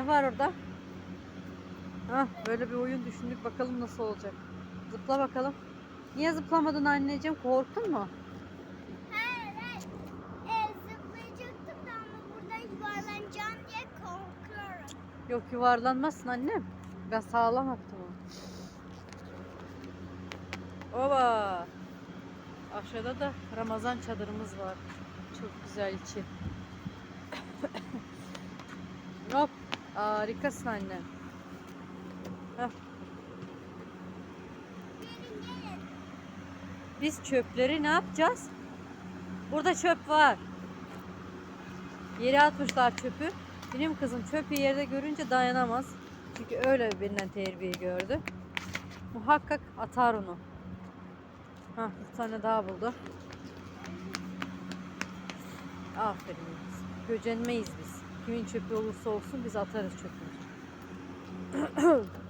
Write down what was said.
Ne var orada? Hah, böyle bir oyun düşündük bakalım nasıl olacak. Zıpla bakalım. Niye zıplamadın anneciğim? Korktun mu? Hayır hayır. Ee, zıplayacaktım da ama buradan yuvarlanacağım diye korkuyorum. Yok yuvarlanmazsın annem. Ben sağlam attım onu. Oba. Aşağıda da Ramazan çadırımız var. Çok güzel içi. Hop. Harikasın anne. Biz çöpleri ne yapacağız? Burada çöp var. Yere atmışlar çöpü. Benim kızım çöpü yerde görünce dayanamaz. Çünkü öyle benden terbiye gördü. Muhakkak atar onu. Hah bir tane daha buldu. Aferin. Göcenmeyiz biz. Kimin çöpü olursa olsun biz atarız çöpü.